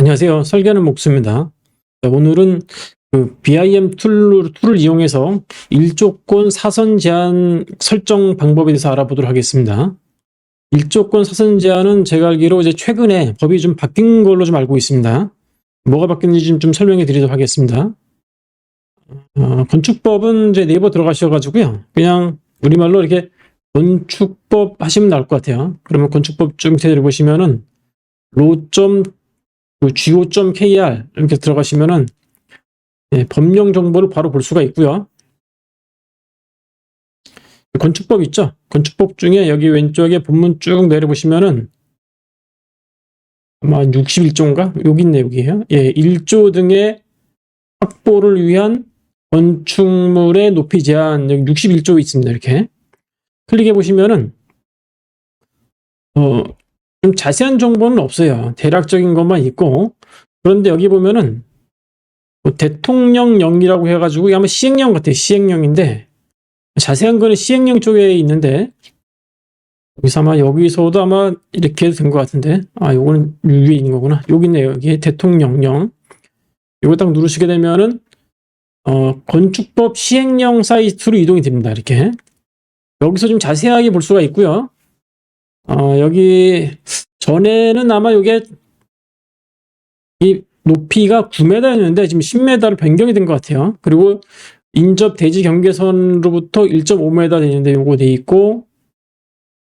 안녕하세요. 설계하는 목수입니다. 자, 오늘은 그 BIM 툴을, 툴을 이용해서 일조권 사선 제한 설정 방법에 대해서 알아보도록 하겠습니다. 일조권 사선 제한은 제가 알기로 이제 최근에 법이 좀 바뀐 걸로 좀 알고 있습니다. 뭐가 바뀌었는지 좀, 좀 설명해 드리도록 하겠습니다. 어, 건축법은 이제 네이버 들어가셔가지고요. 그냥 우리말로 이렇게 건축법 하시면 나올 것 같아요. 그러면 건축법 좀 들어보시면은 로.점 그 go.kr 이렇게 들어가시면은 예, 법령 정보를 바로 볼 수가 있고요. 건축법 있죠? 건축법 중에 여기 왼쪽에 본문 쭉 내려보시면은 아마 61조인가? 여기 있네, 여기에요. 예, 1조 등의 확보를 위한 건축물의 높이 제한, 여기 61조 있습니다, 이렇게. 클릭해 보시면은, 어, 좀 자세한 정보는 없어요. 대략적인 것만 있고 그런데 여기 보면은 뭐 대통령령이라고 해가지고 아마 시행령 같아요. 시행령인데 자세한 거는 시행령 쪽에 있는데 여기서 아마 여기서도 아마 이렇게 된 것 같은데 아 요거는 위에 있는 거구나. 여기 있네요. 여기 대통령령 이거 딱 누르시게 되면은 어, 건축법 시행령 사이트로 이동이 됩니다. 이렇게 여기서 좀 자세하게 볼 수가 있고요. 어, 여기 전에는 아마 이게 이 높이가 9m였는데 지금 10m로 변경이 된 것 같아요. 그리고 인접 대지 경계선으로부터 1.5m 되는데 요거 돼 있고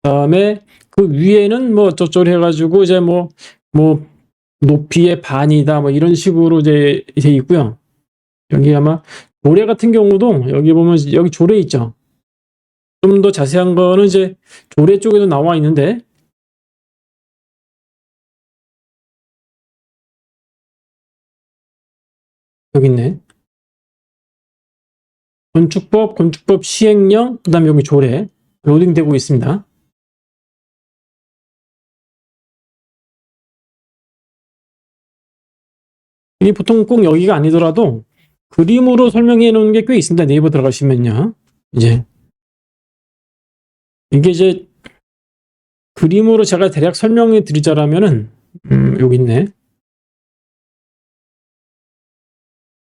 그다음에 그 위에는 뭐 어쩌저쩌 해가지고 이제 뭐뭐 높이의 반이다 뭐 이런 식으로 이제 돼 있고요. 여기 아마 조례 같은 경우도 여기 보면 여기 조례 있죠. 좀 더 자세한 거는 이제 조례 쪽에도 나와 있는데 여기 있네. 건축법, 건축법 시행령, 그 다음에 여기 조례 로딩되고 있습니다. 이게 보통 꼭 여기가 아니더라도 그림으로 설명해 놓은 게 꽤 있습니다. 네이버 들어가시면요. 이제 이게 이제 그림으로 제가 대략 설명해 드리자라면은 음, 여기 있네.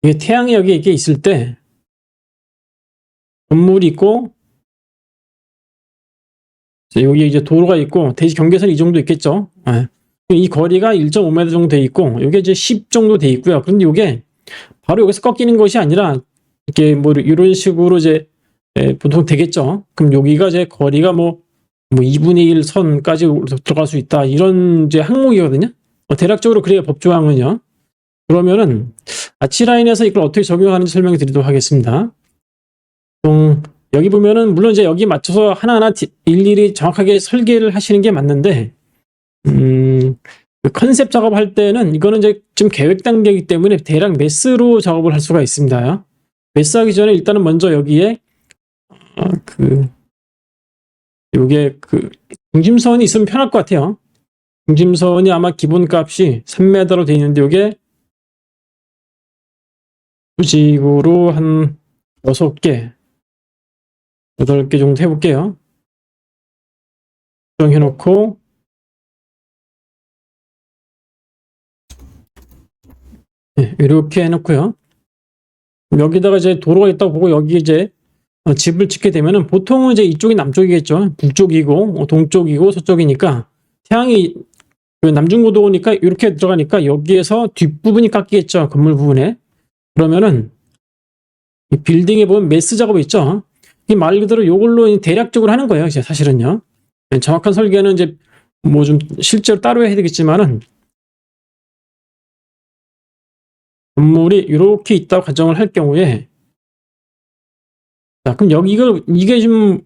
이게 태양이 여기 이렇게 있을 때 건물이 있고 자, 여기 이제 도로가 있고 대지 경계선이 이 정도 있겠죠. 예. 이 거리가 1.5m 정도 돼 있고 이게 이제 10 정도 돼 있고요. 그런데 이게 바로 여기서 꺾이는 것이 아니라 이렇게 뭐 이런 식으로 이제 예, 보통 되겠죠. 그럼 여기가 이제 거리가 뭐, 뭐 2분의 1 선까지 들어갈 수 있다. 이런 이제 항목이거든요. 어, 대략적으로 그래야 법조항은요. 그러면은 아치라인에서 이걸 어떻게 적용하는지 설명해 드리도록 하겠습니다. 음, 여기 보면은 물론 이제 여기 맞춰서 하나하나 디- 일일이 정확하게 설계를 하시는 게 맞는데 음, 그 컨셉 작업할 때는 이거는 이제 지금 계획 단계이기 때문에 대략 메스로 작업을 할 수가 있습니다. 메스 하기 전에 일단은 먼저 여기에 어, 그 요게 그 중심선이 있으면 편할 것 같아요. 중심선이 아마 기본값이 3m로 돼 있는데 요게 수직으로 한 6개, 8개 정도 해볼게요. 정해놓고, 네, 이렇게 해놓고요. 여기다가 이제 도로가 있다고 보고 여기 이제 어, 집을 짓게 되면은 보통은 이제 이쪽이 남쪽이겠죠. 북쪽이고, 어, 동쪽이고, 서쪽이니까 태양이 그 남중고도니까 이렇게 들어가니까 여기에서 뒷부분이 깎이겠죠. 건물 부분에. 그러면은 이 빌딩에 보면 메스 작업이 있죠. 이 말 그대로 이걸로 대략적으로 하는 거예요. 이제 사실은요. 정확한 설계는 이제 뭐 좀 실제로 따로 해야 되겠지만은 건물이 이렇게 있다고 가정을 할 경우에 자 그럼 여기 이거 이게 지금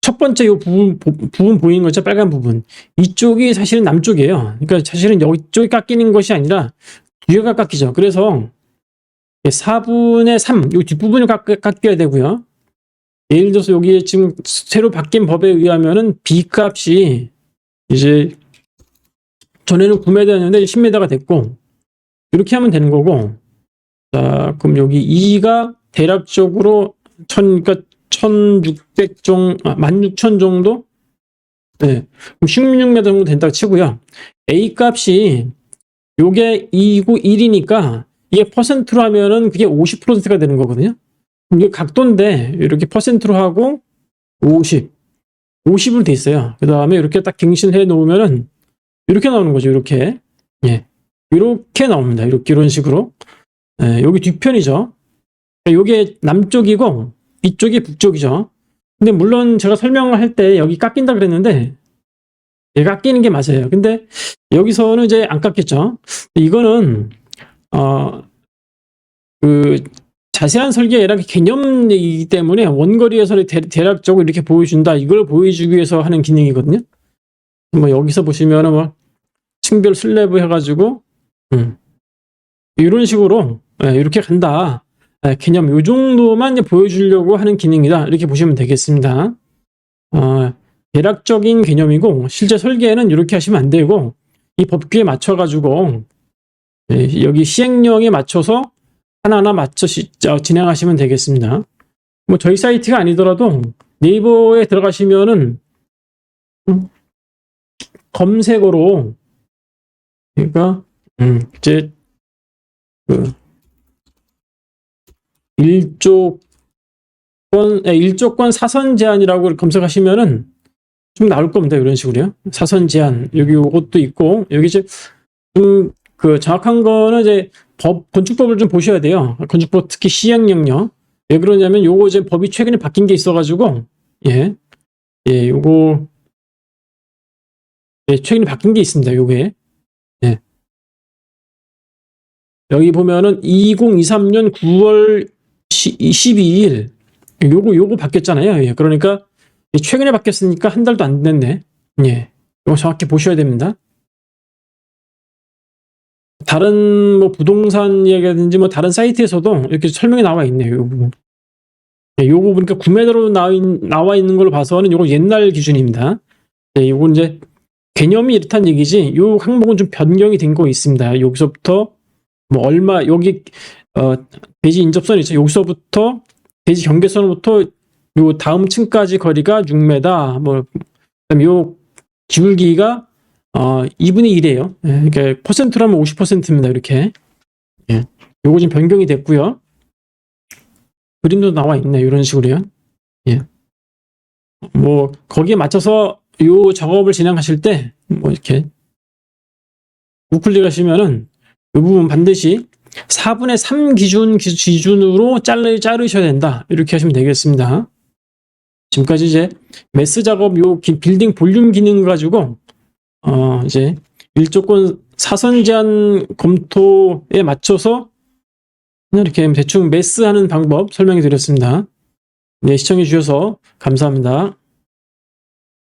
첫 번째 이 부분 부- 부분 보이는 거죠 빨간 부분 이쪽이 사실은 남쪽이에요. 그러니까 사실은 이쪽이 깎이는 것이 아니라 뒤에가 깎이죠. 그래서 4분의 3, 이 뒷부분을 깎, 깎여야 되고요. 예를 들어서 여기 지금 새로 바뀐 법에 의하면은 B 값이 이제 전에는 9m였는데 10m가 됐고 이렇게 하면 되는 거고 자 그럼 여기 2가 대략적으로 1000 그러니까 1600 정도 아, 16,000 정도 네 그럼 16m 정도 된다고 치고요 A 값이 요게 2고 1이니까 이게 퍼센트로 하면은 그게 50%가 되는 거거든요. 이게 각도인데 이렇게 퍼센트로 하고 50, 50으로 돼 있어요. 그 다음에 이렇게 딱 갱신해 놓으면은 이렇게 나오는 거죠. 이렇게 예, 이렇게 나옵니다. 이렇게 이런 식으로 예, 여기 뒤편이죠. 요게 남쪽이고 이쪽이 북쪽이죠. 근데 물론 제가 설명을 할 때 여기 깎인다 그랬는데 얘 깎이는 게 맞아요. 근데 여기서는 이제 안 깎였죠. 이거는 어 그 자세한 설계랑 개념이기 때문에 원거리에서는 대, 대략적으로 이렇게 보여준다. 이걸 보여주기 위해서 하는 기능이거든요. 뭐 여기서 보시면은 뭐 층별 슬래브 해가지고 음, 이런 식으로 예, 이렇게 간다. 예, 개념 요 정도만 이제 보여주려고 하는 기능이다. 이렇게 보시면 되겠습니다. 어, 대략적인 개념이고 실제 설계는 이렇게 하시면 안 되고 이 법규에 맞춰 가지고 예, 여기 시행령에 맞춰서 하나하나 맞춰 시- 어, 진행하시면 되겠습니다. 뭐 저희 사이트가 아니더라도 네이버에 들어가시면은 음, 검색어로 그러니까 음, 이제 그 일조권 예, 일조권 사선 제한이라고 검색하시면은 좀 나올 겁니다. 이런 식으로요. 사선 제한 여기 요것도 있고 여기 이제 좀 그 정확한 거는 이제 법 건축법을 좀 보셔야 돼요. 건축법 특히 시행령요. 왜 그러냐면 요거 이제 법이 최근에 바뀐 게 있어가지고 예, 예, 요거 예, 최근에 바뀐 게 있습니다. 요게 예. 여기 보면은 2023년 9월 12일 요거 요거 바뀌었잖아요. 예, 그러니까 최근에 바뀌었으니까 한 달도 안 됐네. 예. 이거 정확히 보셔야 됩니다. 다른 뭐 부동산 이야기라든지 뭐 다른 사이트에서도 이렇게 설명이 나와 있네요. 요 부분. 예, 요거 보니까 구매대로 나와, 있, 나와 있는 걸 봐서는 요거 옛날 기준입니다. 예, 요건 이제 개념이 이렇다는 얘기지 요 항목은 좀 변경이 된 거 있습니다. 여기서부터 뭐 얼마 여기 어 대지 인접선 있죠. 여기서부터 대지 경계선부터 요 다음 층까지 거리가 6m 뭐 그다음 요 기울기가 어 2분의 1이에요. 예, 그러니까 퍼센트로 하면 50%입니다. 이렇게. 예. 요거 지금 변경이 됐고요. 그림도 나와 있네. 이런 식으로요. 예. 뭐 거기에 맞춰서 요 작업을 진행하실 때 뭐 이렇게 우클릭 하시면은 이 부분 반드시 4분의 3 기준 기- 기준으로 자르, 자르셔야 된다. 이렇게 하시면 되겠습니다. 지금까지 이제 메스 작업 요 기- 빌딩 볼륨 기능 가지고 어 이제 일조권 사선 제한 검토에 맞춰서 이렇게 대충 메스하는 방법 설명해 드렸습니다. 네, 시청해 주셔서 감사합니다.